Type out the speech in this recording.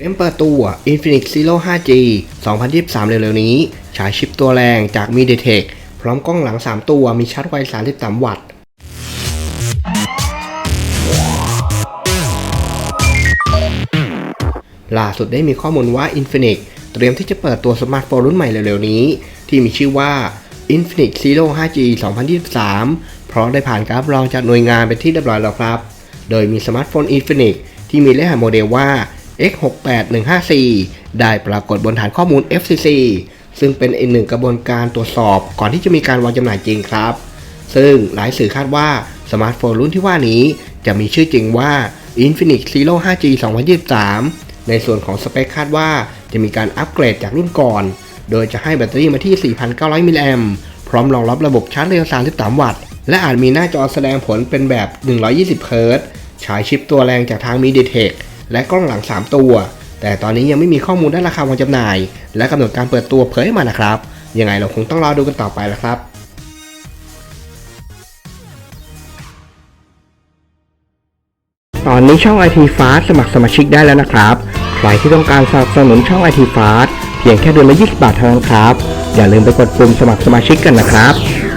เริ่มเปิดตัว Infinix Zero 5G 2023 เร็วๆนี้ ฉายชิปตัวแรงจาก MediaTek พร้อมกล้องหลัง 3 ตัวมีชาร์จไว 33 วัตต์ ล่าสุดได้มีข้อมูลว่า Infinix เตรียมที่จะเปิดตัวสมาร์ทโฟนรุ่นใหม่เร็วๆนี้ ที่มีชื่อว่า Infinix Zero 5G 2023 เพราะได้ผ่านการรับรองจากหน่วยงานเป็นที่เรียบร้อยแล้วครับ โดยมีสมาร์ทโฟน Infinix ที่มีเลขโมเดลว่า X68154 ได้ปรากฏบนฐานข้อมูล FCC ซึ่งเป็นอีกหนึ่งกระบวนการตรวจสอบก่อนที่จะมีการวางจำหน่ายจริงครับ ซึ่งหลายสื่อคาดว่าสมาร์ทโฟนรุ่นที่ว่านี้จะมีชื่อจริงว่า Infinix Zero 5G 2023 ในส่วนของสเปคคาดว่าจะมีการอัปเกรดจากรุ่นก่อน โดยจะให้แบตเตอรี่มาที่ 4,900 มิลลิแอมป์พร้อมรองรับระบบชาร์จเร็ว 33 วัตต์ และอาจมีหน้าจอแสดงผลเป็นแบบ 120 เฮิร์ตซ์ฉายชิปตัวแรงจากทาง MediaTek และกล้องหลัง 3 ตัว แต่ตอนนี้ยังไม่มีข้อมูลด้านราคาวางจำหน่าย และกำหนดการเปิดตัวเผยมานะครับ ยังไงเราคงต้องรอดูกันต่อไปแล้วครับตอนนี้ช่อง IT Fast สมัครสมาชิกได้แล้วนะครับ ใครที่ต้องการสนับสนุนช่อง IT Fast เพียงแค่เดือนละ 20 บาทเท่านั้นครับ อย่าลืมไปกดปุ่มสมัครสมาชิกกันนะครับ